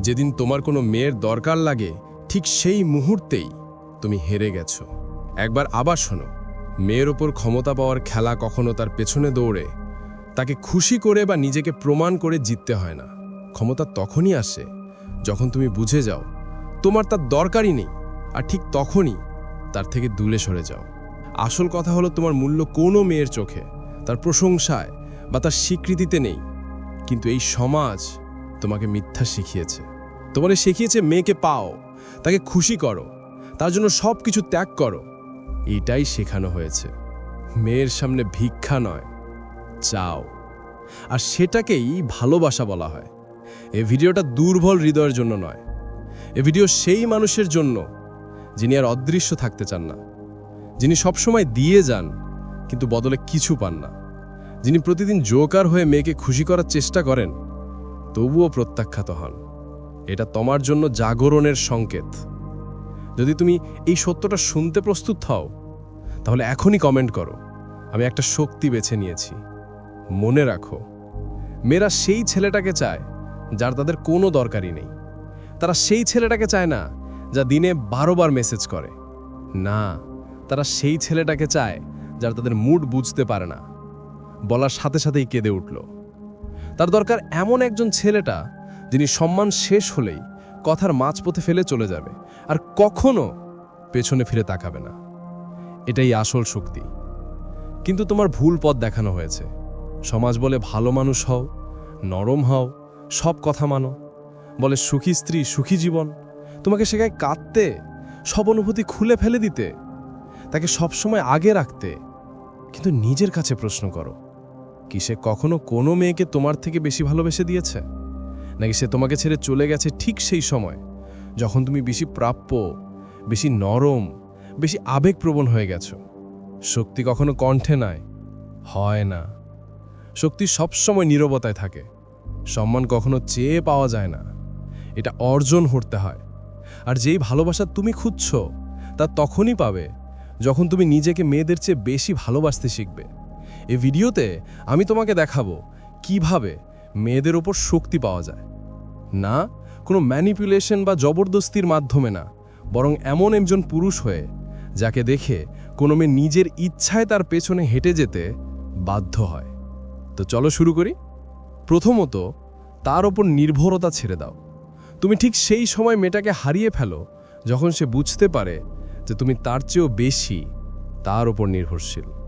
যেদিন তোমার কোনো মেয়ের দরকার লাগে, ঠিক সেই মুহূর্তেই তুমি হেরে গেছ। একবার আবার শোনো, মেয়ের ওপর ক্ষমতা পাওয়ার খেলা কখনো তার পেছনে দৌড়ে, তাকে খুশি করে বা নিজেকে প্রমাণ করে জিততে হয় না। ক্ষমতা তখনই আসে যখন তুমি বুঝে যাও, তোমার তার দরকারই নেই, আর ঠিক তখনই তার থেকে দূরে সরে যাও। আসল কথা হলো তোমার মূল্য কোনো মেয়ের চোখে, তার প্রশংসায় বা তার স্বীকৃতিতে নেই। কিন্তু এই সমাজ তোমাকে মিথ্যা শিখিয়েছে। তোমারে শিখিয়েছে, মেয়েকে পাও, তাকে খুশি করো, তার জন্য সব কিছু ত্যাগ করো। এটাই শেখানো হয়েছে। মেয়ের সামনে ভিক্ষা নয়, চাও। আর সেটাকেই ভালোবাসা বলা হয়। এ ভিডিওটা দুর্বল হৃদয়ের জন্য নয়। এ ভিডিও সেই মানুষের জন্য যিনি আর অদৃশ্য থাকতে চান না। যিনি সবসময় দিয়ে যান, কিন্তু বদলে কিছু পান না। যিনি প্রতিদিন জোকার হয়ে মেয়েকে খুশি করার চেষ্টা করেন তবুও প্রত্যাখ্যাত হন। এটা তোমার জন্য জাগরণের সংকেত। যদি তুমি এই সত্যটা শুনতে প্রস্তুত হও, তাহলে এখনই কমেন্ট করো। আমি একটা শক্তি বেছে নিয়েছি। মনে রাখো, মেয়েরা সেই ছেলেটাকে চায় যার তাদের কোনো দরকারই নেই। তারা সেই ছেলেটাকে চায় না যা দিনে বারোবার মেসেজ করে। না, তারা সেই ছেলেটাকে চায় যার তাদের মুড বুঝতে পারে না। বলার সাথে সাথেই কেঁদে উঠল। তার দরকার এমন একজন ছেলেটা যিনি সম্মান শেষ হলেই কথার মাঝপথে ফেলে চলে যাবে আর কখনো পেছনে ফিরে তাকাবে না। এটাই আসল শক্তি। কিন্তু তোমার ভুল পথ দেখানো হয়েছে। সমাজ বলে ভালো মানুষ হও, নরম হও, সব কথা মানো। বলে সুখী স্ত্রী, সুখী জীবন। তোমাকে শেখায় কাঁদতে, সব অনুভূতি খুলে ফেলে দিতে, তাকে সবসময় আগে রাখতে, কিন্তু নিজের কাছে প্রশ্ন করো। কি সে কখনো কোনো মেয়েকে তোমার থেকে বেশি ভালোবেসে দিয়েছে? নাকি সে তোমাকে ছেড়ে চলে গেছে ঠিক সেই সময়, যখন তুমি বেশি প্রাপ্য, বেশি নরম, বেশি আবেগপ্রবণ হয়ে গেছো? শক্তি কখনো কণ্ঠে নয় হয় না। শক্তি সবসময় নীরবতায় থাকে। সম্মান কখনো চেয়ে পাওয়া যায় না। এটা অর্জন করতে হয়। আর যেই ভালোবাসা তুমি খুঁজছ, তা তখনই পাবে, যখন তুমি নিজেকে মেয়েদের চেয়ে বেশি ভালোবাসতে শিখবে। এই ভিডিওতে আমি তোমাকে দেখাবো কীভাবে মেয়েদের ওপর শক্তি পাওয়া যায়। না, কোনো ম্যানিপুলেশন বা জবরদস্তির মাধ্যমে না, বরং এমন একজন পুরুষ হয়ে যাকে দেখে কোনো মেয়ে নিজের ইচ্ছায় তার পেছনে হেঁটে যেতে বাধ্য হয়। তো চলো শুরু করি। প্রথমত, তার ওপর নির্ভরতা ছেড়ে দাও। তুমি ঠিক সেই সময় মেয়েটাকে হারিয়ে ফেলো যখন সে বুঝতে পারে যে তুমি তার চেয়েও বেশি তার ওপর নির্ভরশীল।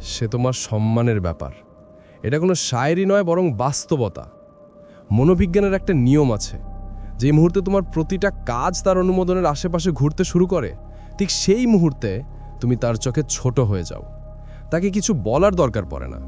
সে তোমার সম্মানের ব্যাপার। এটা কোনো শায়েরি নয়, বরং বাস্তবতা। মনোবিজ্ঞানের একটা নিয়ম আছে। যে মুহূর্তে তোমার প্রতিটা কাজ তার অনুমোদনের আশেপাশে ঘুরতে শুরু করে, ঠিক সেই মুহূর্তে তুমি তার চোখে ছোট হয়ে যাও। তাকে কিছু বলার দরকার পড়ে না।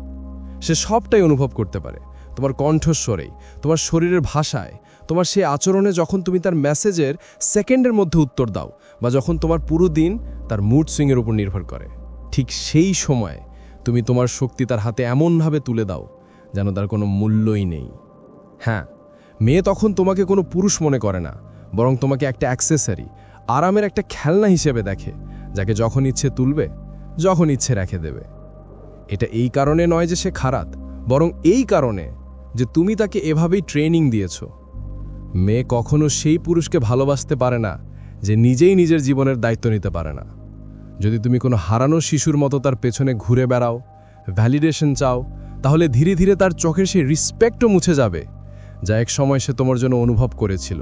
সে সবটাই অনুভব করতে পারে। তোমার কণ্ঠস্বরেই, তোমার শরীরের ভাষায়, তোমার সেই আচরণে যখন তুমি তার মেসেজের সেকেন্ডের মধ্যে উত্তর দাও, বা যখন তোমার পুরো দিন তার মুড সুইংয়ের উপর নির্ভর করে, ঠিক সেই সময় তুমি তোমার শক্তি তার হাতে এমনভাবে তুলে দাও, যেন তার কোনো মূল্যই নেই। হ্যাঁ মেয়ে তখন তোমাকে কোনো পুরুষ মনে করে না, বরং তোমাকে একটা অ্যাক্সেসারি, আরামের একটা খেলনা হিসেবে দেখে, যাকে যখন ইচ্ছে তুলবে, যখন ইচ্ছে রেখে দেবে। এটা এই কারণে নয় যে সে খারাপ, বরং এই কারণে যে তুমি তাকে এভাবেই ট্রেনিং দিয়েছ। মেয়ে কখনো সেই পুরুষকে ভালোবাসতে পারে না, যে নিজেই নিজের জীবনের দায়িত্ব নিতে পারে না। যদি তুমি কোনো হারানো শিশুর মতো তার পেছনে ঘুরে বেড়াও ভ্যালিডেশন চাও, তাহলে ধীরে ধীরে তার চোখের সেই রিসপেক্টও মুছে যাবে, যা এক সময় সে তোমার জন্য অনুভব করেছিল।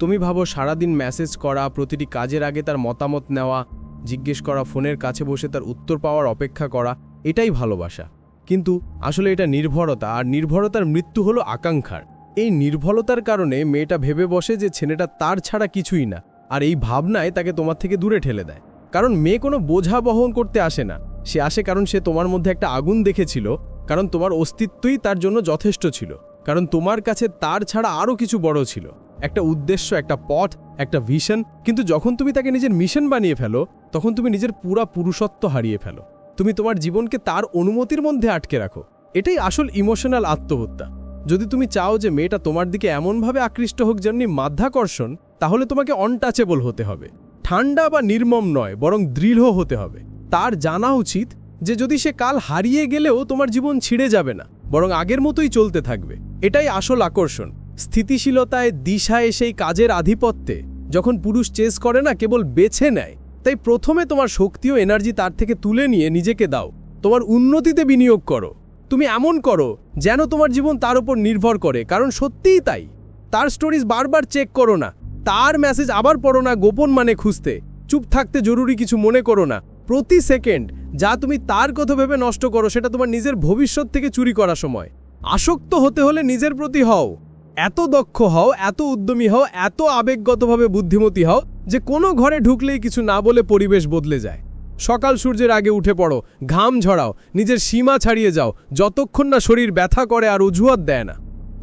তুমি ভাবো সারাদিন মেসেজ করা, প্রতিটি কাজের আগে তার মতামত নেওয়া, জিজ্ঞেস করা, ফোনের কাছে বসে তার উত্তর পাওয়ার অপেক্ষা করা, এটাই ভালোবাসা। কিন্তু আসলে এটা নির্ভরতা, আর নির্ভরতার মৃত্যু হলো আকাঙ্ক্ষার। এই নির্ভরতার কারণে মেয়েটা ভেবে বসে যে ছেলেটা তার ছাড়া কিছুই না, আর এই ভাবনায় তাকে তোমার থেকে দূরে ঠেলে দেয়। কারণ মেয়ে কোনো বোঝা বহন করতে আসে না। সে আসে কারণ সে তোমার মধ্যে একটা আগুন দেখেছিল, কারণ তোমার অস্তিত্বই তার জন্য যথেষ্ট ছিল, কারণ তোমার কাছে তার ছাড়া আরও কিছু বড় ছিল। একটা উদ্দেশ্য, একটা পথ, একটা ভিশন, কিন্তু যখন তুমি তাকে নিজের মিশন বানিয়ে ফেলো, তখন তুমি নিজের পুরা পুরুষত্ব হারিয়ে ফেলো। তুমি তোমার জীবনকে তার অনুমতির মধ্যে আটকে রাখো। এটাই আসল ইমোশনাল আত্মহত্যা। যদি তুমি চাও যে মেয়েটা তোমার দিকে এমনভাবে আকৃষ্ট হোক যেমনি মাধ্যাকর্ষণ, তাহলে তোমাকে অনটাচেবল হতে হবে। ঠান্ডা বা নির্মম নয়, বরং দৃঢ় হতে হবে। তার জানা উচিত যে যদি সে কাল হারিয়ে গেলেও তোমার জীবন ছিঁড়ে যাবে না, বরং আগের মতোই চলতে থাকবে। এটাই আসল আকর্ষণ। স্থিতিশীলতায় দিশায় সেই কাজের আধিপত্যে, যখন পুরুষ চেস করে না, কেবল বেছে নেয়। তাই প্রথমে তোমার শক্তি ও এনার্জি তার থেকে তুলে নিয়ে নিজেকে দাও। তোমার উন্নতিতে বিনিয়োগ করো। তুমি এমন করো যেন তোমার জীবন তার উপর নির্ভর করে, কারণ সত্যিই তাই। তার স্টোরিজ বারবার চেক করো না। তার মেসেজ আবার পড়ো না গোপন মানে খুঁজতে। চুপ থাকতে জরুরি কিছু মনে করো না। প্রতি সেকেন্ড যা তুমি তার কথা ভেবে নষ্ট করো, সেটা তোমার নিজের ভবিষ্যৎ থেকে চুরি করা সময়। আসক্ত হতে হলে নিজের প্রতি হও। এত দক্ষ হও, এত উদ্যমী হও, এত আবেগগতভাবে বুদ্ধিমতী হও যে কোনো ঘরে ঢুকলেই কিছু না বলে পরিবেশ বদলে যায়। সকাল সূর্যের আগে উঠে পড়ো, ঘাম ঝরাও, নিজের সীমা ছাড়িয়ে যাও, যতক্ষণ না শরীর ব্যথা করে আর অজুহাত দেয় না।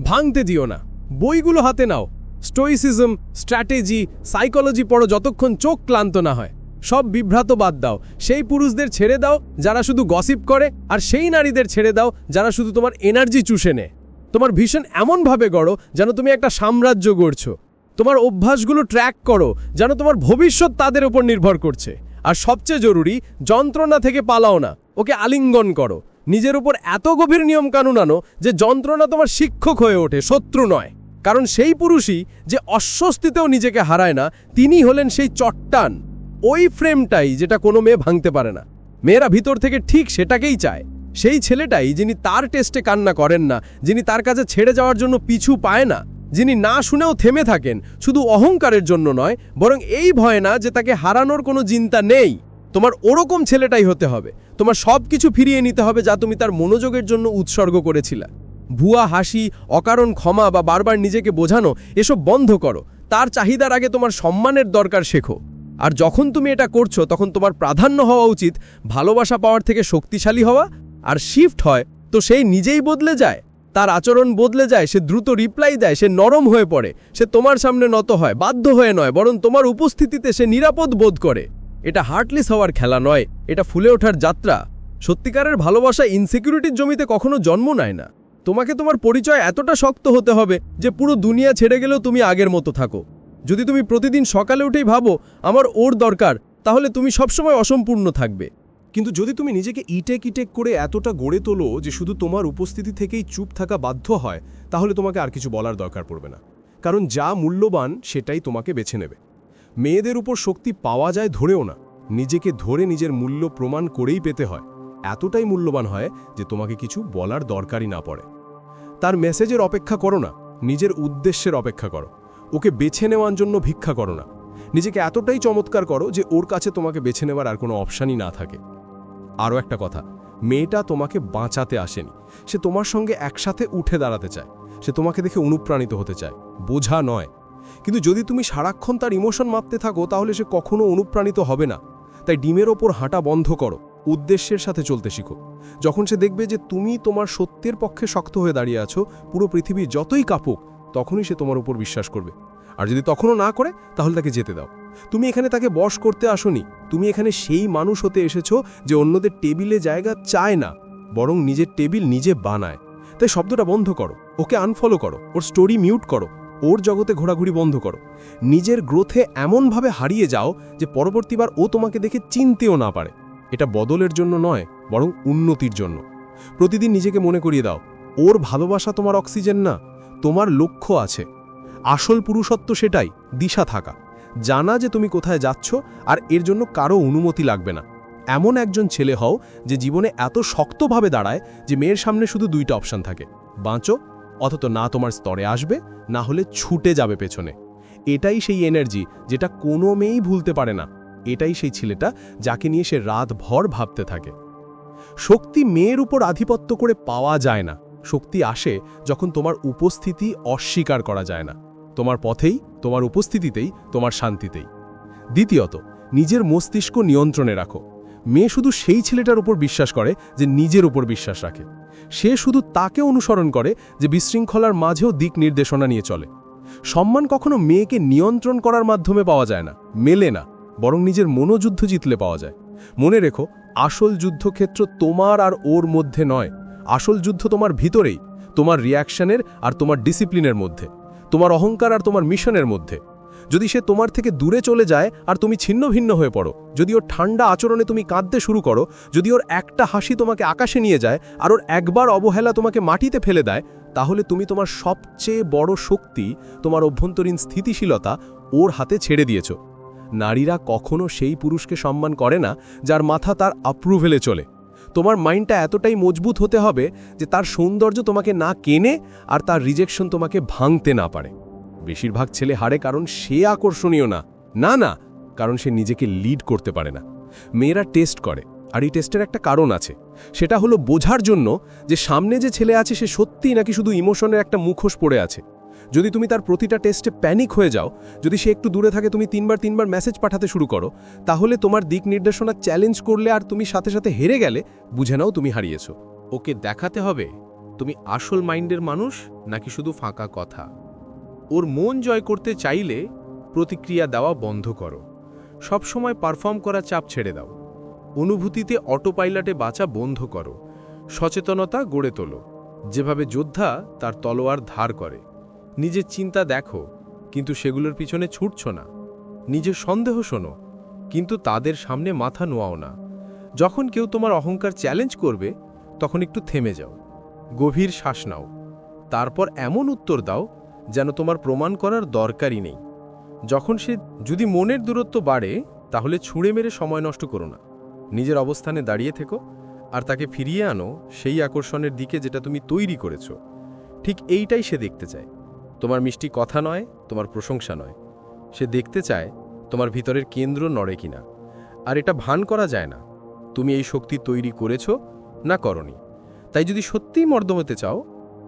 ভাঙতে দিও না। বইগুলো হাতে নাও স্টোইসিজম, স্ট্র্যাটেজি, সাইকোলজি পড়ো যতক্ষণ চোখ ক্লান্ত না হয়। সব বিভ্রাত বাদ দাও। সেই পুরুষদের ছেড়ে দাও যারা শুধু গসিপ করে আর সেই নারীদের ছেড়ে দাও যারা শুধু তোমার এনার্জি চুষে নেয় তোমার ভীষণ এমনভাবে গড়ো যেন তুমি একটা সাম্রাজ্য গড়ছো। তোমার অভ্যাসগুলো ট্র্যাক করো যেন তোমার ভবিষ্যৎ তাদের উপর নির্ভর করছে। আর সবচেয়ে জরুরি, যন্ত্রণা থেকে পালাও না। ওকে আলিঙ্গন করো। নিজের উপর এত গভীর নিয়মকানুন আনো যে যন্ত্রণা তোমার শিক্ষক হয়ে ওঠে, শত্রু নয়। কারণ সেই পুরুষই যে অস্বস্তিতেও নিজেকে হারায় না তিনি হলেন সেই চট্টান। ওই ফ্রেমটাই যেটা কোনো মেয়ে ভাঙতে পারে না। মেয়েরা ভিতর থেকে ঠিক সেটাকেই চায়। সেই ছেলেটাই যিনি তার টেস্টে কান্না করেন না, যিনি তার কাছে ছেড়ে যাওয়ার জন্য পিছু পায় না, যিনি না শুনেও থেমে থাকেন, শুধু অহংকারের জন্য নয়, বরং এই ভয় না যে তাকে হারানোর কোনো চিন্তা নেই। তোমার ওরকম ছেলেটাই হতে হবে। তোমার সব কিছু ফিরিয়ে নিতে হবে যা তুমি তার মনোযোগের জন্য উৎসর্গ করেছিলা। ভুয়া হাসি, অকারণ ক্ষমা বা বারবার নিজেকে বোঝানো, এসব বন্ধ করো। তার চাহিদার আগে তোমার সম্মানের দরকার শেখো। আর যখন তুমি এটা করছ, তখন তোমার প্রাধান্য হওয়া উচিত ভালোবাসা পাওয়ার থেকে শক্তিশালী হওয়া। আর শিফট হয়, তো সেই নিজেই বদলে যায়। তার আচরণ বদলে যায়, সে দ্রুত রিপ্লাই দেয়, সে নরম হয়ে পড়ে, সে তোমার সামনে নত হয়, বাধ্য হয়ে নয়, বরং তোমার উপস্থিতিতে সে নিরাপদ বোধ করে। এটা হার্টলিস হওয়ার খেলা নয়, এটা ফুলে ওঠার যাত্রা। সত্যিকারের ভালোবাসা ইনসিকিউরিটির জমিতে কখনো জন্ম নেয় না। তোমাকে তোমার পরিচয় এতটা শক্ত হতে হবে যে পুরো দুনিয়া ছেড়ে গেলেও তুমি আগের মতো থাকো। যদি তুমি প্রতিদিন সকালে উঠেই ভাবো, আমার ওর দরকার তাহলে তুমি সবসময় অসম্পূর্ণ থাকবে। কিন্তু যদি তুমি নিজেকে ইটেক ইটেক করে এতটা গড়ে তোলো যে শুধু তোমার উপস্থিতি থেকেই চুপ থাকা বাধ্য হয়, তাহলে তোমাকে আর কিছু বলার দরকার পড়বে না। কারণ যা মূল্যবান, সেটাই তোমাকে বেছে নেবে। মেয়েদের উপর শক্তি পাওয়া যায় ধরেও না। নিজেকে ধরে নিজের মূল্য প্রমাণ করেই পেতে হয়। এতটাই মূল্যবান হয় যে তোমাকে কিছু বলার দরকারই না পড়ে। তার মেসেজের অপেক্ষা করো না, নিজের উদ্দেশ্যের অপেক্ষা করো। ওকে বেছে নেওয়ার জন্য ভিক্ষা করো না। নিজেকে এতটাই চমৎকার করো যে ওর কাছে তোমাকে বেছে নেওয়ার আর কোনো অপশানই না থাকে। আরও একটা কথা, মেয়েটা তোমাকে বাঁচাতে আসেনি। সে তোমার সঙ্গে একসাথে উঠে দাঁড়াতে চায়। সে তোমাকে দেখে অনুপ্রাণিত হতে চায়। বোঝা নয়। কিন্তু যদি তুমি সারাক্ষণ তার ইমোশন মাপতে থাকো, তাহলে সে কখনো অনুপ্রাণিত হবে না। তাই ডিমের ওপর হাঁটা বন্ধ করো। উদ্দেশ্যের সাথে চলতে শিখো। যখন সে দেখবে যে তুমি তোমার সত্যের পক্ষে শক্ত হয়ে দাঁড়িয়ে আছো, পুরো পৃথিবী যতই কাপুক, তখনই সে তোমার উপর বিশ্বাস করবে। আর যদি তখনও না করে, তাহলে তাকে যেতে দাও। তুমি এখানে তাকে বশ করতে আসনি। তুমি এখানে সেই মানুষ হতে এসেছ যে অন্যদের টেবিলে জায়গা চায় না, বরং নিজের টেবিল নিজে বানায়। তাই শব্দটা বন্ধ করো। ওকে আনফলো করো। ওর স্টোরি মিউট করো। ওর জগতে ঘোরাঘুরি বন্ধ করো। নিজের গ্রোথে এমনভাবে হারিয়ে যাও যে পরবর্তীবার ও তোমাকে দেখে চিনতেও না পারে। এটা বদলের জন্য নয়, বরং উন্নতির জন্য। প্রতিদিন নিজেকে মনে করিয়ে দাও, ওর ভালোবাসা তোমার অক্সিজেন না, তোমার লক্ষ্য আছে। আসল পুরুষত্ব সেটাই, দিশা থাকা। জানা যে তুমি কোথায় যাচ্ছ, আর এর জন্য কারও অনুমতি লাগবে না। এমন একজন ছেলে হও যে জীবনে এত শক্তভাবে দাঁড়ায় যে মেয়ের সামনে শুধু দুইটা অপশান থাকে। বাঁচো, অথচ না তোমার স্তরে আসবে, না হলে ছুটে যাবে পেছনে। এটাই সেই এনার্জি যেটা কোনো মেয়েই ভুলতে পারে না। এটাই সেই ছেলেটা যাকে নিয়ে সে রাত ভর ভাবতে থাকে। শক্তি মেয়ের উপর আধিপত্য করে পাওয়া যায় না। শক্তি আসে যখন তোমার উপস্থিতি অস্বীকার করা যায় না। তোমার পথেই, তোমার উপস্থিতিতেই, তোমার শান্তিতেই। দ্বিতীয়ত, নিজের মস্তিষ্ক নিয়ন্ত্রণে রাখো। মেয়ে শুধু সেই ছেলেটার উপর বিশ্বাস করে যে নিজের উপর বিশ্বাস রাখে। সে শুধু তাকে অনুসরণ করে যে বিশৃঙ্খলার মাঝেও দিক নির্দেশনা নিয়ে চলে। সম্মান কখনো মেয়েকে নিয়ন্ত্রণ করার মাধ্যমে পাওয়া যায় না, মেলে না। বরং নিজের মনোযুদ্ধ জিতলে পাওয়া যায়। মনে রেখো, আসল যুদ্ধক্ষেত্র তোমার আর ওর মধ্যে নয়। আসল যুদ্ধ তোমার ভিতরেই, তোমার রিয়াকশনের আর তোমার ডিসিপ্লিনের মধ্যে, তোমার অহংকার আর তোমার মিশনের মধ্যে। যদি সে তোমার থেকে দূরে চলে যায় আর তুমি ছিন্ন ভিন্ন হয়ে পড়ো, যদি ওর ঠান্ডা আচরণে তুমি কাঁদতে শুরু করো, যদি ওর একটা হাসি তোমাকে আকাশে নিয়ে যায় আর ওর একবার অবহেলা তোমাকে মাটিতে ফেলে দেয়, তাহলে তুমি তোমার সবচেয়ে বড় শক্তি, তোমার অভ্যন্তরীণ স্থিতিশীলতা ওর হাতে ছেড়ে দিয়েছ। নারীরা কখনো সেই পুরুষকে সম্মান করে না, যার মাথা তার অ্যাপ্রুভেলে চলে। তোমার মাইন্ডটা এতটাই মজবুত হতে হবে যে তার সৌন্দর্য তোমাকে না কেনে আর তার রিজেকশন তোমাকে ভাঙতে না পারে। বেশিরভাগ ছেলে হারে কারণ সে আকর্ষণীয় না। না না, কারণ সে নিজেকে লিড করতে পারে না। মেয়েরা টেস্ট করে, আর এই টেস্টের একটা কারণ আছে। সেটা হলো বোঝার জন্য যে সামনে যে ছেলে আছে সে সত্যিই নাকি শুধু ইমোশনের একটা মুখোশ পড়ে আছে। যদি তুমি তার প্রতিটা টেস্টে প্যানিক হয়ে যাও, যদি সে একটু দূরে থাকে, তুমি তিনবার তিনবার মেসেজ পাঠাতে শুরু করো, তাহলে তোমার দিক নির্দেশনা চ্যালেঞ্জ করলে আর তুমি সাথে সাথে হেরে গেলে বুঝে নাও তুমি হারিয়েছো। ওকে দেখাতে হবে, তুমি আসল মাইন্ডের মানুষ নাকি শুধু ফাঁকা কথা? ওর মন জয় করতে চাইলে প্রতিক্রিয়া দেওয়া বন্ধ করো। সবসময় পারফর্ম করা চাপ ছেড়ে দাও। অনুভূতিতে অটো পাইলটে বাঁচা বন্ধ করো। সচেতনতা গড়ে তোলো। যেভাবে যোদ্ধা, তার তলোয়ার ধার করে। নিজের চিন্তা দেখো, কিন্তু সেগুলোর পিছনে ছুটছ না। নিজের সন্দেহ শোনো, কিন্তু তাদের সামনে মাথা নোয়াও না। যখন কেউ তোমার অহংকার চ্যালেঞ্জ করবে, তখন একটু থেমে যাও। গভীর শ্বাস নাও। তারপর এমন উত্তর দাও, যেন তোমার প্রমাণ করার দরকারই নেই। যখন সে, যদি মনের দূরত্ব বাড়ে, তাহলে ছুঁড়ে মেরে সময় নষ্ট করো না। নিজের অবস্থানে দাঁড়িয়ে থেকো, আর তাকে ফিরিয়ে আনো সেই আকর্ষণের দিকে যেটা তুমি তৈরি করেছ। ঠিক এইটাই সে দেখতে চায়। তোমার মিষ্টি কথা নয়, তোমার প্রশংসা নয়। সে দেখতে চায়, তোমার ভিতরের কেন্দ্র নড়ে কিনা। আর এটা ভান করা যায় না। তুমি এই শক্তি তৈরি করেছ, না করনি। তাই যদি সত্যিই মর্দ হতে চাও,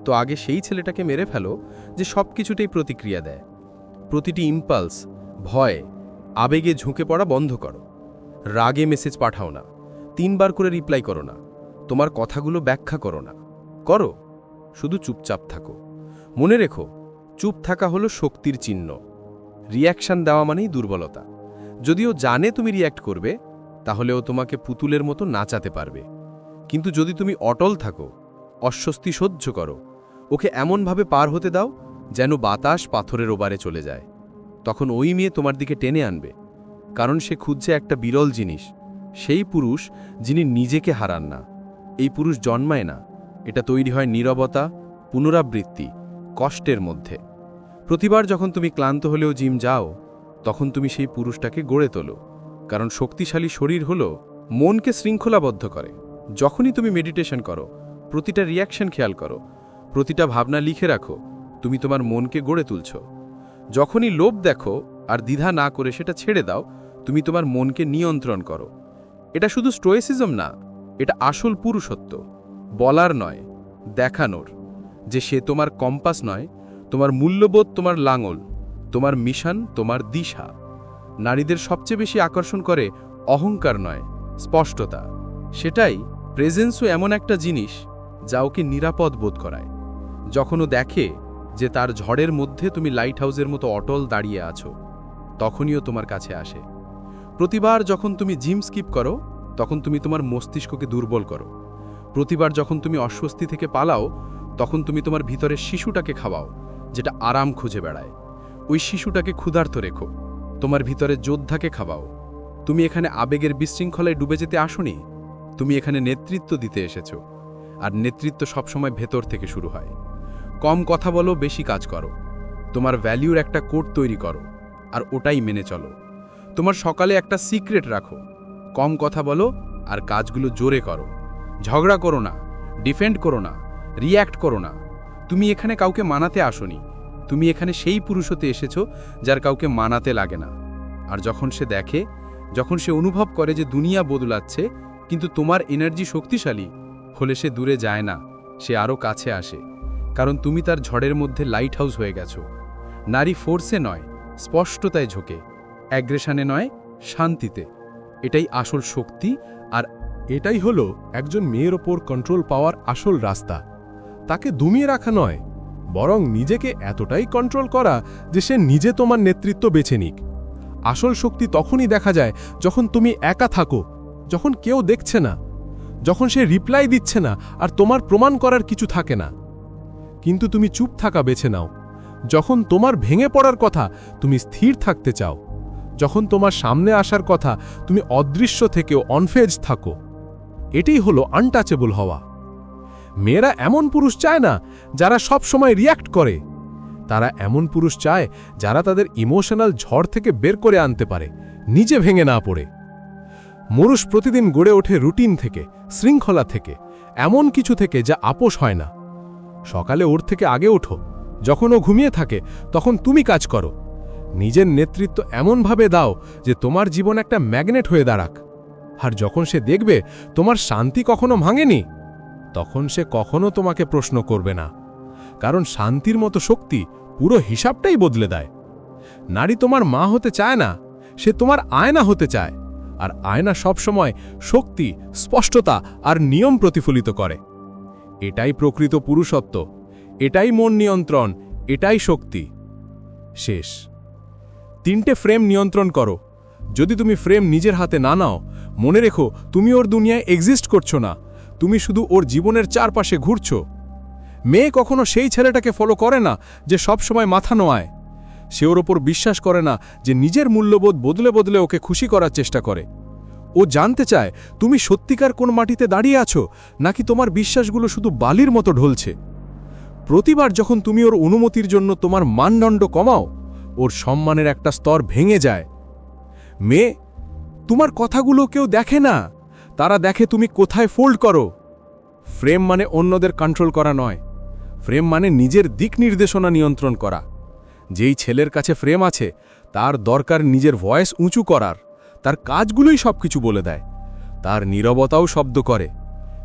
তো আগে সেই ছেলেটাকে মেরে ফেলো যে সব কিছুতেই প্রতিক্রিয়া দেয়। প্রতিটি ইম্পালস ভয়, আবেগে ঝুঁকে পড়া বন্ধ করো। রাগে মেসেজ পাঠাও না। তিনবার করে রিপ্লাই করো না। তোমার কথাগুলো ব্যাখ্যা করো না। করো। শুধু চুপচাপ থাকো। মনে রেখো চুপ থাকা হলো শক্তির চিহ্ন। রিয়াকশন দেওয়া মানেই দুর্বলতা। যদিও জানে তুমি রিয়্যাক্ট করবে তাহলে ও তোমাকে পুতুলের মতো নাচাতে পারবে। কিন্তু যদি তুমি অটল থাকো, অস্বস্তি সহ্য করো, ওকে এমনভাবে পার হতে দাও যেন বাতাস পাথরের ওবারে চলে যায়। তখন ওই মেয়ে তোমার দিকে টেনে আনবে, কারণ সে খুঁজছে একটা বিরল জিনিস, সেই পুরুষ যিনি নিজেকে হারান না। এই পুরুষ জন্মায় না, এটা তৈরি হয় নীরবতা, পুনরাবৃত্তি, কষ্টের মধ্যে। প্রতিবার যখন তুমি ক্লান্ত হলেও জিম যাও, তখন তুমি সেই পুরুষটাকে গড়ে তোলো, কারণ শক্তিশালী শরীর হল মনকে শৃঙ্খলাবদ্ধ করে। যখনই তুমি মেডিটেশন করো, প্রতিটা রিয়াকশন খেয়াল করো, প্রতিটা ভাবনা লিখে রাখো, তুমি তোমার মনকে গড়ে তুলছ। যখনই লোভ দেখো আর দ্বিধা না করে সেটা ছেড়ে দাও, তুমি তোমার মনকে নিয়ন্ত্রণ করো। এটা শুধু স্টোয়েসিজম না, এটা আসল পুরুষত্ব। বলার নয়, দেখানোর। যে সে তোমার কম্পাস নয় তোমার মূল্যবোধ তোমার লাঙল, তোমার মিশন তোমার দিশা। নারীদের সবচেয়ে বেশি আকর্ষণ করে অহংকার নয়, স্পষ্টতা। সেটাই প্রেজেন্সও এমন একটা জিনিস যা ওকে নিরাপদ বোধ করায়। যখন ও দেখে যে তার ঝড়ের মধ্যে তুমি লাইট হাউসের মতো অটল দাঁড়িয়ে আছো তখনইও তোমার কাছে আসে। প্রতিবার যখন তুমি জিম স্কিপ করো, তখন তুমি তোমার মস্তিষ্ককে দুর্বল করো। প্রতিবার যখন তুমি অস্বস্তি থেকে পালাও, তখন তুমি তোমার ভিতরের শিশুটাকে খাওয়াও। যেটা আরাম খুঁজে বেড়ায়। ওই শিশুটাকে ক্ষুধার্ত রেখো। তোমার ভিতরে যোদ্ধাকে খাওয়াও। তুমি এখানে আবেগের বিশৃঙ্খলায় ডুবে যেতে আসনি? তুমি এখানে নেতৃত্ব দিতে এসেছ। আর নেতৃত্ব সবসময় ভেতর থেকে শুরু হয়। কম কথা বলো, বেশি কাজ করো। তোমার ভ্যালিউর একটা কোড তৈরি করো। আর ওটাই মেনে চলো। তোমার সকালে একটা সিক্রেট রাখো। কম কথা বলো আর কাজগুলো জোরে করো। ঝগড়া করো না। ডিফেন্ড করো না। রিয়্যাক্ট করো না। তুমি এখানে কাউকে মানাতে আসনি। তুমি এখানে সেই পুরুষ হতে এসেছ, যার কাউকে মানাতে লাগে না। আর যখন সে দেখে, যখন সে অনুভব করে যে দুনিয়া বদলাচ্ছে, কিন্তু তোমার এনার্জি শক্তিশালী, হলে সে দূরে যায় না, সে আরও কাছে আসে। কারণ তুমি তার ঝড়ের মধ্যে লাইট হাউস হয়ে গেছো। নারী ফোর্সে নয়, স্পষ্টতায় ঝোঁকে। অ্যাগ্রেশনে নয়, শান্তিতে। এটাই আসল শক্তি, আর এটাই হলো একজন মেয়ের ওপর কন্ট্রোল পাওয়ার আসল রাস্তা। তাকে দুমিয়ে রাখা নয়, বরং নিজেকে এতটাই কন্ট্রোল করা যে সে নিজে তোমার নেতৃত্ব বেছে নিক। আসল শক্তি তখনই দেখা যায় যখন তুমি একা থাকো, যখন কেউ দেখছে না, যখন সে রিপ্লাই দিচ্ছে না আর তোমার প্রমাণ করার কিছু থাকে না। কিন্তু তুমি চুপ থাকা বেছে নাও। যখন তোমার ভেঙে পড়ার কথা তুমি স্থির থাকতে চাও, যখন তোমার সামনে আসার কথা তুমি অদৃশ্য থেকেও অনফেজ থাকো। এটাই হলো আনটাচেবল হওয়া। মেয়েরা এমন পুরুষ চায় না যারা সব সময় রিয়্যাক্ট করে। তারা এমন পুরুষ চায় যারা তাদের ইমোশনাল ঝড় থেকে বের করে আনতে পারে, নিজে ভেঙে না পড়ে। মরুষ প্রতিদিন গড়ে ওঠে রুটিন থেকে, শৃঙ্খলা থেকে, এমন কিছু থেকে যা আপোষ হয় না। সকালে ওর থেকে আগে ওঠো, যখন ও ঘুমিয়ে থাকে, তখন তুমি কাজ করো। নিজের নেতৃত্ব এমনভাবে দাও যে তোমার জীবন একটা ম্যাগনেট হয়ে দাঁড়াক। আর যখন সে দেখবে, তোমার শান্তি কখনো ভাঙেনি। তখন সে কখনো তোমাকে প্রশ্ন করবে না। কারণ শান্তির মতো শক্তি পুরো হিসাবটাই বদলে দেয়। নারী তোমার মা হতে চায় না, সে তোমার আয়না হতে চায়। আর আয়না সবসময় শক্তি, স্পষ্টতা আর নিয়ম প্রতিফলিত করে। এটাই প্রকৃত পুরুষত্ব, এটাই মন নিয়ন্ত্রণ, এটাই শক্তি। শেষ। তিনটে ফ্রেম নিয়ন্ত্রণ করো। যদি তুমি ফ্রেম নিজের হাতে না নাও, মনে রেখো তুমি ওর দুনিয়ায় এক্সিস্ট করছ না। তুমি শুধু ওর জীবনের চারপাশে ঘুরছো। মেয়ে কখনো সেই ছেলেটাকে ফলো করে না যে সব সময় মাথা নোয়ায়। সে ওর ওপর বিশ্বাস করে না যে নিজের মূল্যবোধ বদলে বদলে ওকে খুশি করার চেষ্টা করে। ও জানতে চায়, তুমি সত্যিকার কোন মাটিতে দাঁড়িয়ে আছো, নাকি তোমার বিশ্বাসগুলো শুধু বালির মতো ঢলছে? প্রতিবার যখন তুমি ওর অনুমতির জন্য তোমার মানদণ্ড কমাও, ওর সম্মানের একটা স্তর ভেঙে যায়। মেয়ে, তোমার কথাগুলো কেউ দেখে না। তারা দেখে তুমি কোথায় ফোল্ড করো। ফ্রেম মানে অন্যদের কন্ট্রোল করা নয়। ফ্রেম মানে নিজের দিক নির্দেশনা নিয়ন্ত্রণ করা। যেই ছেলের কাছে ফ্রেম আছে, তার দরকার নিজের ভয়েস উঁচু করার। তার কাজগুলোই সবকিছু বলে দেয়। তার নীরবতাও শব্দ করে।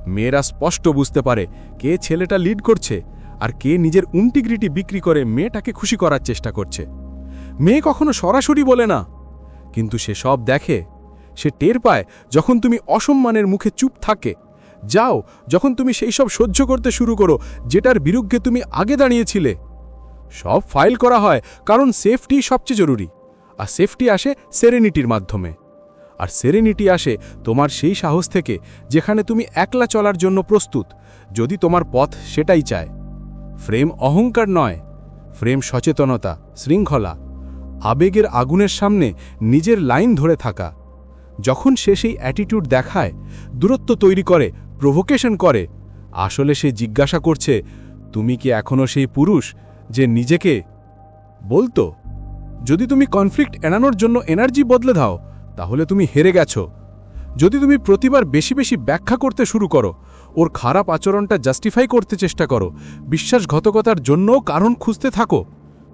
মেয়েরা স্পষ্ট বুঝতে পারে কে ছেলেটা লিড করছে আর কে নিজের ইন্টিগ্রিটি বিক্রি করে মেয়েটাকে খুশি করার চেষ্টা করছে। মেয়ে কখনো সরাসরি বলে না। কিন্তু সে সব দেখে সে টের পায় যখন তুমি অসম্মানের মুখে চুপ থাকে। যাও, যখন তুমি সেই সব সহ্য করতে শুরু করো, যেটার বিরুদ্ধে তুমি আগে দাঁড়িয়েছিলে। সব ফাইল করা হয়, কারণ সেফটি সবচেয়ে জরুরি। আর সেফটি আসে সেরেনিটির মাধ্যমে। আর সেরেনিটি আসে তোমার সেই সাহস থেকে, যেখানে তুমি একলা চলার জন্য প্রস্তুত, যদি তোমার পথ সেটাই চায়। ফ্রেম অহংকার নয়, ফ্রেম সচেতনতা, শৃঙ্খলা। আবেগের আগুনের সামনে নিজের লাইন ধরে থাকা। যখন সে সেই অ্যাটিটিউড দেখায়, দূরত্ব তৈরি করে প্রভোকেশন করে, আসলে সে জিজ্ঞাসা করছে, তুমি কি এখনও সেই পুরুষ যে নিজেকে বলতো যদি তুমি কনফ্লিক্ট এড়ানোর জন্য এনার্জি বদলে দাও, তাহলে তুমি হেরে গেছো। যদি তুমি প্রতিবার বেশি বেশি ব্যাখ্যা করতে শুরু করো, ওর খারাপ আচরণটা জাস্টিফাই করতে চেষ্টা করো, বিশ্বাসঘাতকতার জন্যও কারণ খুঁজতে থাকো,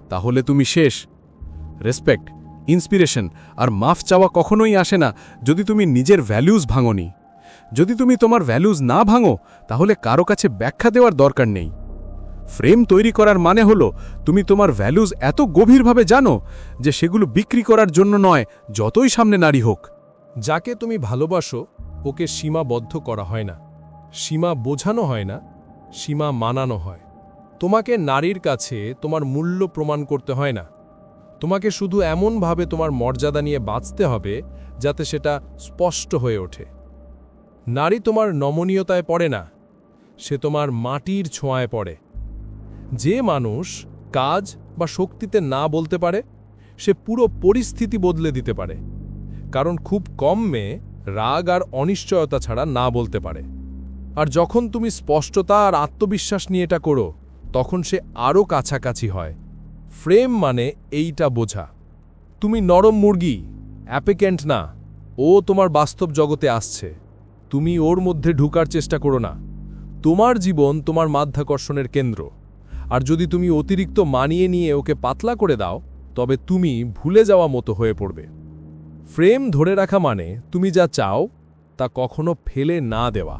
তাহলে তুমি শেষ। রেসপেক্ট ইন্সপিরেশন, আর মাফ চাওয়া কখনোই আসে না যদি তুমি নিজের ভ্যালুজ ভাঙনি। যদি তুমি তোমার ভ্যালুজ না ভাঙো, তাহলে কারও কাছে ব্যাখ্যা দেওয়ার দরকার নেই। ফ্রেম তৈরি করার মানে হলো, তুমি তোমার ভ্যালুজ এত গভীরভাবে জানো যে সেগুলো বিক্রি করার জন্য নয়, যতই সামনে নারী হোক। যাকে তুমি ভালোবাসো, ওকে সীমাবদ্ধ করা হয় না। সীমা বোঝানো হয় না, সীমা মানানো হয়। তোমাকে নারীর কাছে তোমার মূল্য প্রমাণ করতে হয় না। তোমাকে শুধু এমনভাবে তোমার মর্যাদা নিয়ে বাঁচতে হবে যাতে সেটা স্পষ্ট হয়ে ওঠে। নারী তোমার নমনীয়তায় পড়ে না, সে তোমার মাটির ছোঁয়ায় পড়ে। যে মানুষ কাজ বা শক্তিতে না বলতে পারে, সে পুরো পরিস্থিতি বদলে দিতে পারে। কারণ খুব কম মেয়ে রাগ আর অনিশ্চয়তা ছাড়া না বলতে পারে। আর যখন তুমি স্পষ্টতা আর আত্মবিশ্বাস নিয়ে এটা করো, তখন সে আরও কাছাকাছি হয়। ফ্রেম মানে এইটা বোঝা। তুমি নরম মুরগি, অ্যাপিক্যান্ট না। ও তোমার বাস্তব জগতে আসছে। তুমি ওর মধ্যে ঢুকার চেষ্টা করো না। তোমার জীবন তোমার মাধ্যাকর্ষণের কেন্দ্র। আর যদি তুমি অতিরিক্ত মানিয়ে নিয়ে ওকে পাতলা করে দাও, তবে তুমি ভুলে যাওয়া মতো হয়ে পড়বে। ফ্রেম ধরে রাখা মানে তুমি যা চাও, তা কখনো ফেলে না দেওয়া।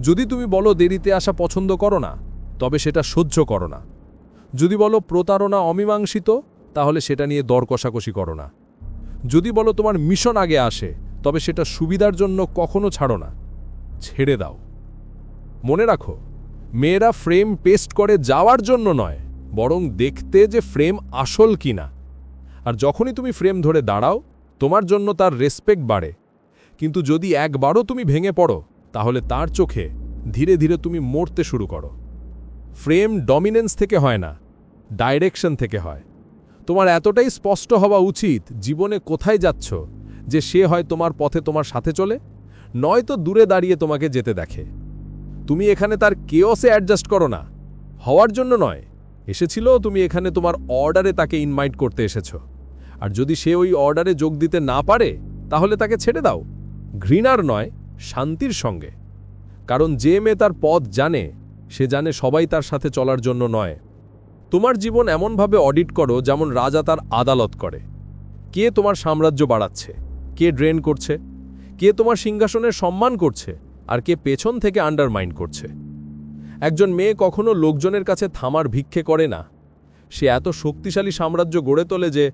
যদি তুমি বলো দেরিতে আসা পছন্দ করো না, তবে সেটা সহ্য করো না। যদি বলো প্রতারণা অমীমাংসিত, তাহলে সেটা নিয়ে দর কষাকষি করো না। যদি বলো তোমার মিশন আগে আসে, তবে সেটা সুবিধার জন্য কখনো ছাড়ো না। ছেড়ে দাও। মনে রাখো, মেয়েরা ফ্রেম পেস্ট করে যাওয়ার জন্য নয়, বরং দেখতে যে ফ্রেম আসল কিনা। আর যখনই তুমি ফ্রেম ধরে দাঁড়াও, তোমার জন্য তার রেসপেক্ট বাড়ে। কিন্তু যদি একবারও তুমি ভেঙে পড়ো, তাহলে তার চোখে ধীরে ধীরে তুমি মরতে শুরু করো। ফ্রেম ডমিনেন্স থেকে হয় না। ডাইরেকশন থেকে হয়। তোমার এতটাই স্পষ্ট হওয়া উচিত জীবনে কোথায় যাচ্ছ যে সে হয় তোমার পথে তোমার সাথে চলে, নয়তো দূরে দাঁড়িয়ে তোমাকে যেতে দেখে। তুমি এখানে তার কেওসে অ্যাডজাস্ট করো না। হওয়ার জন্য নয়। এসেছিল, তুমি এখানে তোমার অর্ডারে তাকে ইনভাইট করতে এসেছ। আর যদি সে ওই অর্ডারে যোগ দিতে না পারে, তাহলে তাকে ছেড়ে দাও। ঘৃণার নয়, শান্তির সঙ্গে। কারণ যে মেয়ে তার পথ জানে, সে জানে সবাই তার সাথে চলার জন্য নয়। তোমার জীবন এমনভাবে অডিট করো যেমন রাজা তার আদালত করে। কে তোমার সাম্রাজ্য বাড়াচ্ছে? কে ড্রেন করছে? কে তোমার সিংহাসনের সম্মান করছে? আর কে পেছন থেকে আন্ডারমাইন্ড করছে? একজন মেয়ে কখনো লোকজনের কাছে থামার ভিক্ষে করে না। সে এত শক্তিশালী সাম্রাজ্য গড়ে তোলে যে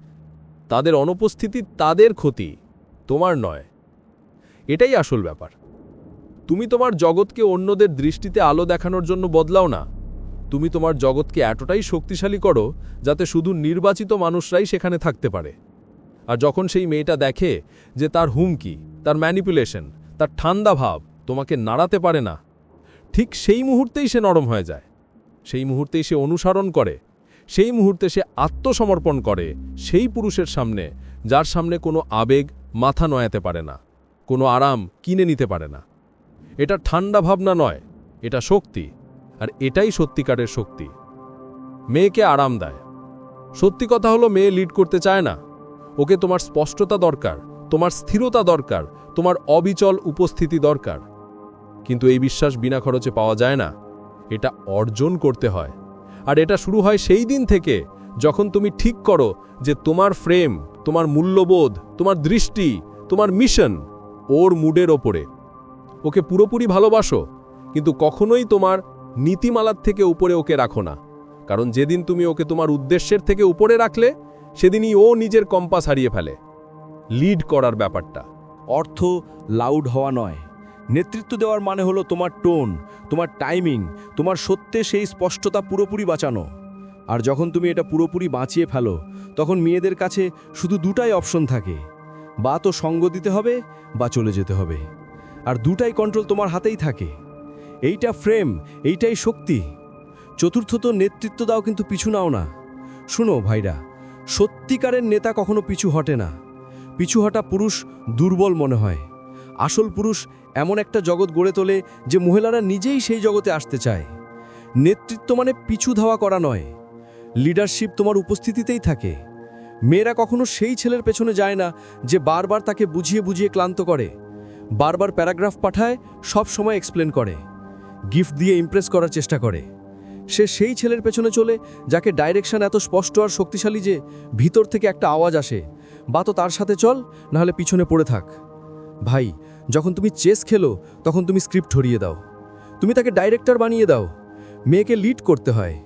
তাদের অনুপস্থিতি তাদের ক্ষতি, তোমার নয়। এটাই আসল ব্যাপার। তুমি তোমার জগৎকে অন্যদের দৃষ্টিতে আলো দেখানোর জন্য বদলাও না। তুমি তোমার জগৎকে এতটাই শক্তিশালী করো যাতে শুধু নির্বাচিত মানুষরাই সেখানে থাকতে পারে। আর যখন সেই মেয়েটা দেখে যে তার হুমকি, তার ম্যানিপুলেশন তার ঠান্ডা ভাব তোমাকে নাড়াতে পারে না, ঠিক সেই মুহূর্তেই সে নরম হয়ে যায়। সেই মুহূর্তেই সে অনুসরণ করে, সেই মুহূর্তে সে আত্মসমর্পণ করে সেই পুরুষের সামনে, যার সামনে কোনো আবেগ মাথা নয়াতে পারে না, কোনো আরাম কিনে নিতে পারে না। এটা ঠান্ডা ভাবনা নয়, এটা শক্তি। আর এটাই সত্যিকারের শক্তি। মেয়েকে আরাম দেয়। সত্যি কথা হলো, মেয়ে লিড করতে চায় না। ওকে তোমার স্পষ্টতা দরকার, তোমার স্থিরতা দরকার, তোমার অবিচল উপস্থিতি দরকার। কিন্তু এই বিশ্বাস বিনা খরচে পাওয়া যায় না। এটা অর্জন করতে হয়। আর এটা শুরু হয় সেই দিন থেকে, যখন তুমি ঠিক করো যে তোমার ফ্রেম তোমার মূল্যবোধ, তোমার দৃষ্টি, তোমার মিশন ওর মুডের ওপরে। ওকে পুরোপুরি ভালোবাসো, কিন্তু কখনোই তোমার নীতিমালার থেকে উপরে ওকে রাখো না। কারণ যেদিন তুমি ওকে তোমার উদ্দেশ্যের থেকে উপরে রাখলে, সেদিনই ও নিজের কম্পাস হারিয়ে ফেলে। লিড করার ব্যাপারটা। অর্থ লাউড হওয়া নয়। নেতৃত্ব দেওয়ার মানে হলো তোমার টোন, তোমার টাইমিং, তোমার সত্যে সেই স্পষ্টতা পুরোপুরি বাঁচানো। আর যখন তুমি এটা পুরোপুরি বাঁচিয়ে ফেলো, তখন মেয়েদের কাছে শুধু দুটাই অপশন থাকে। বা তো সঙ্গ দিতে হবে, বা চলে যেতে হবে। আর দুটাই কন্ট্রোল তোমার হাতেই থাকে। এইটা ফ্রেম, এইটাই শক্তি। চতুর্থত নেতৃত্ব দাও কিন্তু পিছু নাও না। শুনো ভাইরা, সত্যিকারের নেতা কখনো পিছু হটে না। পিছু হটা পুরুষ দুর্বল মনে হয়। আসল পুরুষ এমন একটা জগৎ গড়ে তোলে যে মহিলারা নিজেই সেই জগতে আসতে চায়। নেতৃত্ব মানে পিছু ধাওয়া করা নয়। লিডারশিপ তোমার উপস্থিতিতেই থাকে। মেয়েরা কখনো সেই ছেলের পেছনে যায় না যে বারবার তাকে বুঝিয়ে বুঝিয়ে ক্লান্ত করে। বারবার প্যারাগ্রাফ পাঠায় সব সময় এক্সপ্লেন করে। গিফট দিয়ে ইমপ্রেস করার চেষ্টা করে। সে সেই ছেলের পেছনে চলে, যাকে ডাইরেকশন এত স্পষ্ট আর শক্তিশালী যে ভিতর থেকে একটা আওয়াজ আসে, বা তো তার সাথে চল, নাহলে পিছনে পড়ে থাক। ভাই, যখন তুমি চেস খেলো, তখন তুমি স্ক্রিপ্ট হরিয়ে দাও। তুমি তাকে ডাইরেক্টর বানিয়ে দাও। মেয়েকে লিড করতে হয়।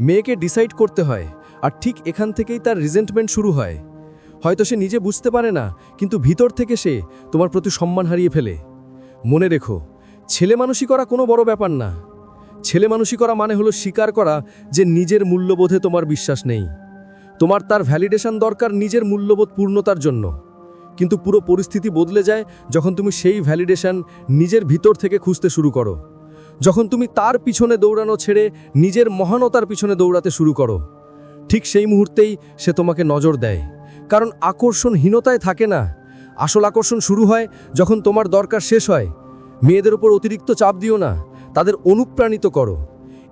মেয়েকে ডিসাইড করতে হয়। আর ঠিক এখান থেকেই তার রিজেন্টমেন্ট শুরু হয়। হয়তো সে নিজে বুঝতে পারে না, কিন্তু ভিতর থেকে সে তোমার প্রতি সম্মান হারিয়ে ফেলে। মনে রেখো ছেলে মানুষই করা কোনো বড় ব্যাপার না। ছেলে মানুষই করা মানে হলো স্বীকার করা যে নিজের মূল্যবোধে তোমার বিশ্বাস নেই। তোমার তার ভ্যালিডেশন দরকার নিজের মূল্যবোধ পূর্ণতার জন্য। কিন্তু পুরো পরিস্থিতি বদলে যায় যখন তুমি সেই ভ্যালিডেশন নিজের ভিতর থেকে খুঁজতে শুরু করো। যখন তুমি তার পিছনে দৌড়ানো ছেড়ে নিজের মহানতার পিছনে দৌড়াতে শুরু করো। ঠিক সেই মুহূর্তেই সে তোমাকে নজর দেয়। কারণ আকর্ষণহীনতায় থাকে না। আসল আকর্ষণ শুরু হয় যখন তোমার দরকার শেষ হয়। মেয়েদের উপর অতিরিক্ত চাপ দিও না, তাদের অনুপ্রাণিত করো।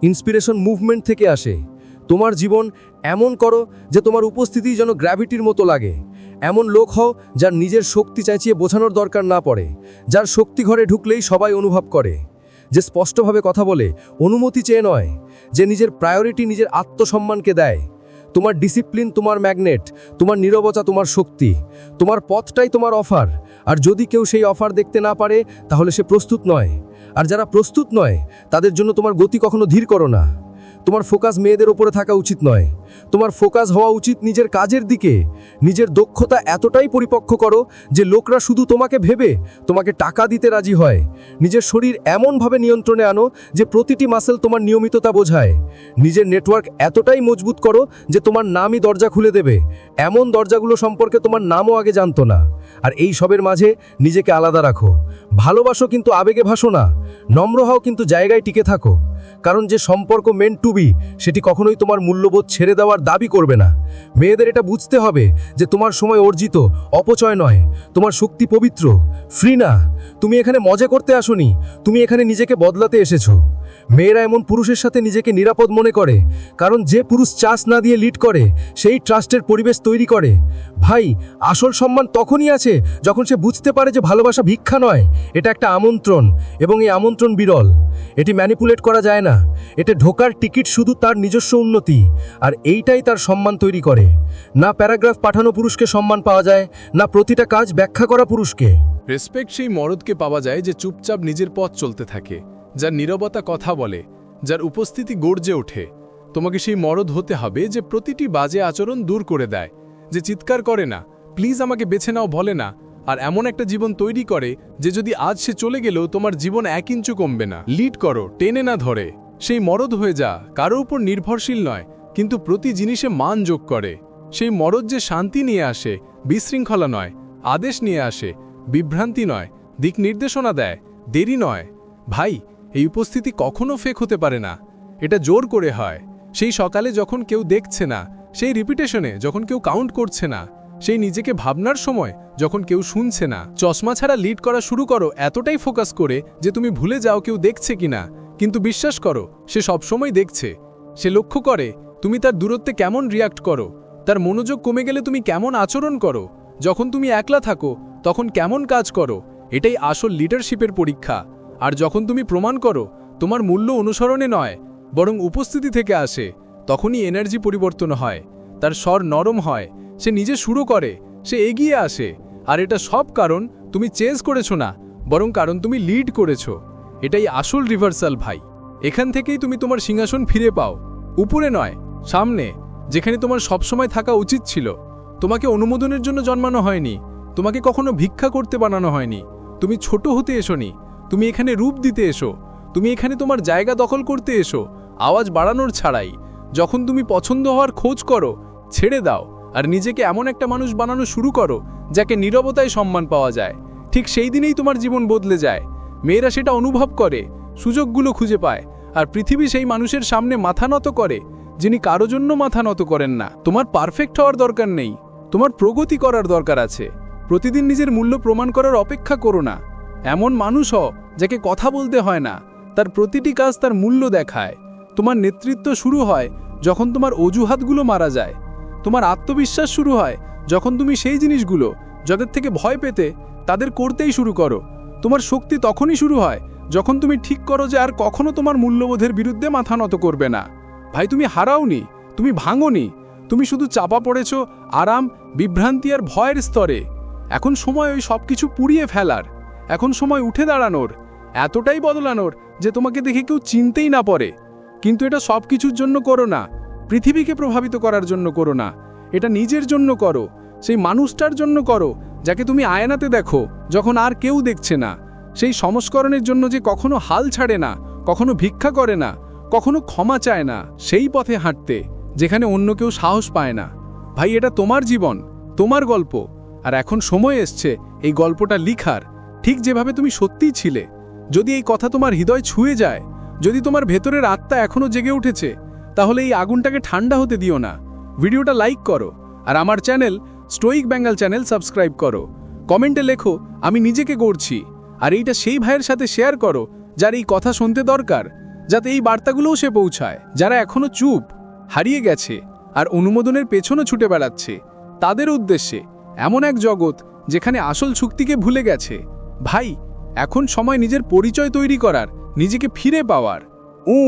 ইন্সপিরেশন মুভমেন্ট থেকে আসে। তোমার জীবন এমন করো যে তোমার উপস্থিতি যেন গ্র্যাভিটির মতো লাগে। এমন লোক হও যার নিজের শক্তি চাইছিয়ে বোঝানোর দরকার না পড়ে, যার শক্তি ঘরে ঢুকলেই সবাই অনুভব করে। যে স্পষ্টভাবে কথা বলে অনুমতি চেয়ে নয়, যে নিজের প্রায়োরিটি নিজের আত্মসম্মানকে দেয়। তোমার ডিসিপ্লিন তোমার ম্যাগনেট তোমার নিরবতা, তোমার শক্তি, তোমার পথটাই তোমার অফার আর যদি কেউ সেই অফার দেখতে না পারে, তাহলে সে প্রস্তুত নয়। আর যারা প্রস্তুত নয়, তাদের জন্য তোমার গতি কখনো ধীর করো না। তোমার ফোকাস মেয়েদের ওপরে থাকা উচিত নয়। তোমার ফোকাস হওয়া উচিত নিজের কাজের দিকে। নিজের দক্ষতা এতটাই পরিপক্ক করো যে লোকরা শুধু তোমাকে ভেবে তোমাকে টাকা দিতে রাজি হয়। নিজের শরীর এমনভাবে নিয়ন্ত্রণে আনো যে প্রতিটি মাসেল তোমার নিয়মিততা বোঝায়। নিজের নেটওয়ার্ক এতটাই মজবুত করো যে তোমার নামই দরজা খুলে দেবে। এমন দরজাগুলো সম্পর্কে তোমার নামও আগে জানতো না। আর এই সবের মাঝে নিজেকে আলাদা রাখো। ভালোবাসো কিন্তু আবেগে ভাসো না নম্র হও কিন্তু জায়গায় টিকে থাকো। কারণ যে সম্পর্ক মেন টু বি সেটি কখনোই তোমার মূল্যবোধ ছেড়ে দেওয়ার দাবি করবে না। মেয়েদের এটা বুঝতে হবে যে তোমার সময় অর্জিত, অপচয় নয়। তোমার শক্তি পবিত্র ফ্রি না। তুমি এখানে মজা করতে আসোনি। তুমি এখানে নিজেকে বদলাতে এসেছ। মেয়েরা এমন পুরুষের সাথে নিজেকে নিরাপদ মনে করে, কারণ যে পুরুষ চাষ না দিয়ে লিড করে, সেই ট্রাস্টের পরিবেশ তৈরি করে। ভাই, আসল সম্মান তখনই আছে যখন সে বুঝতে পারে যে ভালোবাসা ভিক্ষা নয়, এটা একটা আমন্ত্রণ, এবং এই আমন্ত্রণ বিরল। এটি ম্যানিপুলেট করা যায় না, এতে ঢোকার টিকিট শুধু তার নিজস্ব উন্নতি, আর এইটাই তার সম্মান তৈরি করে। না প্যারাগ্রাফ পাঠানো পুরুষকে সম্মান পাওয়া যায়, না প্রতিটা কাজ ব্যাখ্যা করা পুরুষকে। রেসপেক্ট সেই মরদকে পাওয়া যায় যে চুপচাপ নিজের পথ চলতে থাকে। যার নীরবতা কথা বলে, যার উপস্থিতি গর্জে ওঠে। তোমাকে সেই মরদ হতে হবে যে প্রতিটি বাজে আচরণ দূর করে দেয়, যে চিৎকার করে না, প্লিজ আমাকে বেছে নাও, বলে না। আর এমন একটা জীবন তৈরি করে যে যদি আজ সে চলে গেলেও তোমার জীবন এক ইঞ্চু কমবে না। লিড করো, টেনে না ধরে। সেই মরদ হয়ে যা, কারও উপর নির্ভরশীল নয়, কিন্তু প্রতি জিনিসে মান যোগ করে। সেই মরদ যে শান্তি নিয়ে আসে, বিশৃঙ্খলা নয়, আদেশ নিয়ে আসে, বিভ্রান্তি নয়, দিক নির্দেশনা দেয়, দেরি নয়। ভাই এই উপস্থিতি কখনো ফেক হতে পারে না। এটা জোর করে হয়। সেই সকালে যখন কেউ দেখছে না, সেই রিপিটেশনে যখন কেউ কাউন্ট করছে না, সেই নিজেকে ভাবনার সময় যখন কেউ শুনছে না, চশমা ছাড়া লিড করা শুরু করো, এতটাই ফোকাস করে যে তুমি ভুলে যাও কেউ দেখছে কিনা। কিন্তু বিশ্বাস করো, সে সবসময় দেখছে। সে লক্ষ্য করে, তুমি তার দূরত্বে কেমন রিয়াক্ট করো? তার মনোযোগ কমে গেলে তুমি কেমন আচরণ করো? যখন তুমি একলা থাকো, তখন কেমন কাজ করো? এটাই আসল লিডারশিপের পরীক্ষা। আর যখন তুমি প্রমাণ করো, তোমার মূল্য অনুসরণে নয়, বরং উপস্থিতি থেকে আসে, তখনই এনার্জি পরিবর্তন হয়। তার স্বর নরম হয়, সে নিজে শুরু করে, সে এগিয়ে আসে। আর এটা সব কারণ তুমি চেঞ্জ করেছ না, বরং কারণ তুমি লিড করেছ। এটাই আসল রিভার্সাল ভাই। এখান থেকেই তুমি তোমার সিংহাসন ফিরে পাও। উপরে নয়, সামনে, যেখানে তোমার সবসময় থাকা উচিত ছিল। তোমাকে অনুমোদনের জন্য জন্মানো হয়নি। তোমাকে কখনো ভিক্ষা করতে বানানো হয়নি। তুমি ছোট হতে এসোনি। তুমি এখানে রূপ দিতে এসো। তুমি এখানে তোমার জায়গা দখল করতে এসো। আওয়াজ বাড়ানোর ছাড়াই। যখন তুমি পছন্দ হওয়ার খোঁজ করো, ছেড়ে দাও আর নিজেকে এমন একটা মানুষ বানানো শুরু করো, যাকে নীরবতায় সম্মান পাওয়া যায়। ঠিক সেই দিনেই তোমার জীবন বদলে যায়। মেয়েরা সেটা অনুভব করে, সুযোগগুলো খুঁজে পায় আর পৃথিবী সেই মানুষের সামনে মাথা নত করে, যিনি কারও জন্য মাথা নত করেন না। তোমার পারফেক্ট হওয়ার দরকার নেই। তোমার প্রগতি করার দরকার আছে। প্রতিদিন নিজের মূল্য প্রমাণ করার অপেক্ষা করো না। এমন মানুষ হ যাকে কথা বলতে হয় না, তার প্রতিটি কাজ তার মূল্য দেখায়। তোমার নেতৃত্ব শুরু হয় যখন তোমার অজুহাতগুলো মারা যায়। তোমার আত্মবিশ্বাস শুরু হয় যখন তুমি সেই জিনিসগুলো যাদের থেকে ভয় পেতে, তাদের করতেই শুরু করো। তোমার শক্তি তখনই শুরু হয় যখন তুমি ঠিক করো যে আর কখনো তোমার মূল্যবোধের বিরুদ্ধে মাথা নত করবে না। ভাই, তুমি হারাওনি, তুমি ভাঙোনি, তুমি শুধু চাপা পড়েছ আরাম, বিভ্রান্তি আর ভয়ের স্তরে। এখন সময় ওই সব কিছু পুড়িয়ে ফেলার। এখন সময় উঠে দাঁড়ানোর, এতটাই বদলানোর যে তোমাকে দেখে কেউ চিনতেই না পড়ে কিন্তু এটা সব কিছুর জন্য করো না, পৃথিবীকে প্রভাবিত করার জন্য করো না। এটা নিজের জন্য করো, সেই মানুষটার জন্য করো, যাকে তুমি আয়নাতে দেখো, যখন আর কেউ দেখছে না। সেই সংস্করণের জন্য যে কখনো হাল ছাড়ে না, কখনো ভিক্ষা করে না, কখনো ক্ষমা চায় না, সেই পথে হাঁটতে, যেখানে অন্য কেউ সাহস পায় না। ভাই, এটা তোমার জীবন, তোমার গল্প। আর এখন সময় এসছে, এই গল্পটা লিখার। ঠিক যেভাবে তুমি সত্যিই ছিলে। যদি এই কথা তোমার হৃদয় ছুঁয়ে যায়, যদি তোমার ভেতরের আত্মা এখনও জেগে উঠেছে, তাহলে এই আগুনটাকে ঠান্ডা হতে দিও না। ভিডিওটা লাইক করো আর আমার channel stoic Bengal channel subscribe করো। কমেন্টে লেখো, আমি নিজেকে গড়ছি। আর এইটা সেই ভাইয়ের সাথে শেয়ার করো, যার এই কথা শুনতে দরকার, যাতে এই বার্তাগুলোও সে পৌঁছায়। যারা এখনও চুপ, হারিয়ে গেছে আর অনুমোদনের পেছনে ছুটে বেড়াচ্ছে, তাদের উদ্দেশ্যে এমন এক জগৎ যেখানে আসল চুক্তিকে ভুলে গেছে। ভাই এখন সময় নিজের পরিচয় তৈরি করার নিজেকে ফিরে পাওয়ার। উ